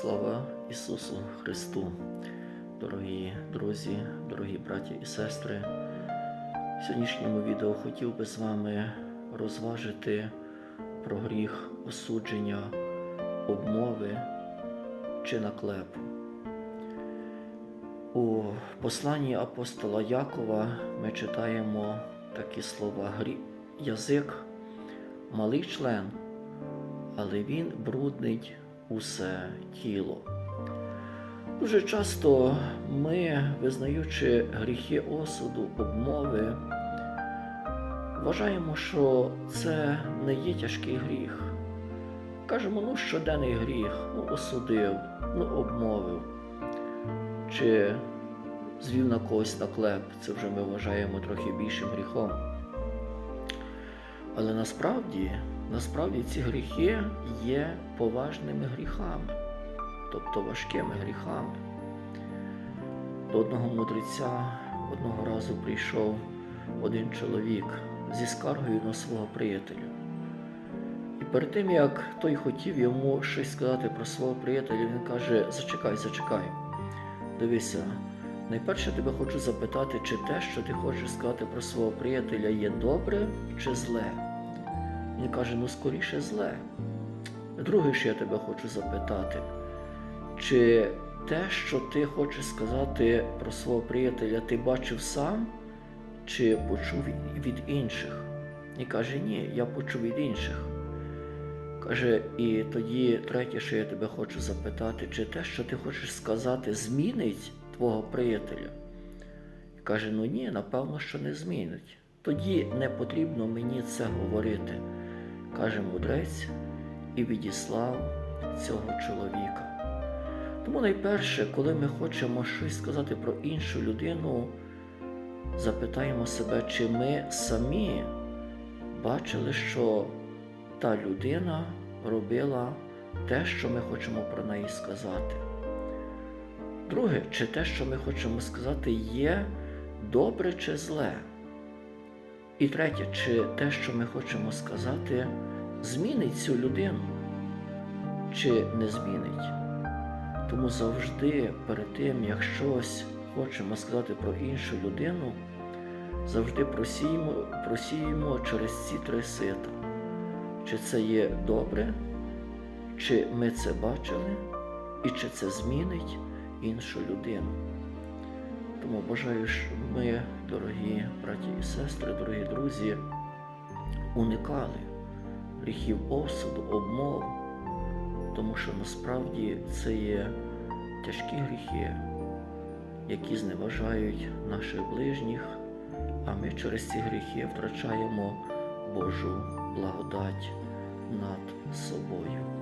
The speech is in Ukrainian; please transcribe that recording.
Слава Ісусу Христу, дорогі друзі, дорогі браті і сестри. В сьогоднішньому відео хотів би з вами розважити про гріх осудження, обмови чи наклепу. У посланні апостола Якова ми читаємо такі слова «Грі- язик малий член, але він бруднить усе тіло. Дуже часто ми, визнаючи гріхи осуду, обмови, вважаємо, що це не є тяжкий гріх. Кажемо, ну щоденний гріх, ну осудив, ну обмовив, чи звів на когось наклеп, це вже ми вважаємо трохи більшим гріхом. Але насправді, насправді ці гріхи є поважними гріхами, тобто важкими гріхами. До одного мудреця одного разу прийшов один чоловік зі скаргою на свого приятеля. І перед тим, як той хотів йому щось сказати про свого приятеля, він каже: Зачекай, зачекай, дивися, найперше тебе хочу запитати, чи те, що ти хочеш сказати про свого приятеля, є добре чи зле. Він каже, ну скоріше зле. Друге, що я тебе хочу запитати, чи те, що ти хочеш сказати про свого приятеля, ти бачив сам, чи почув від інших? І каже, ні, я почув від інших. Каже, і тоді третє, що я тебе хочу запитати, чи те, що ти хочеш сказати, змінить твого приятеля? І каже, ну ні, напевно, що не змінить. Тоді не потрібно мені це говорити, каже мудрець, і відіслав цього чоловіка. Тому найперше, коли ми хочемо щось сказати про іншу людину, запитаємо себе, чи ми самі бачили, що та людина робила те, що ми хочемо про неї сказати. Друге, чи те, що ми хочемо сказати, є добре чи зле. І третє, чи те, що ми хочемо сказати, змінить цю людину, чи не змінить. Тому завжди перед тим, як щось хочемо сказати про іншу людину, завжди просіємо, просіємо через ці три сита. Чи це є добре, чи ми це бачили, і чи це змінить іншу людину. Тому бажаю, щоб ми, дорогі браті і сестри, дорогі друзі, уникали гріхів осуду, обмов, тому що насправді це є тяжкі гріхи, які зневажають наших ближніх, а ми через ці гріхи втрачаємо Божу благодать над собою.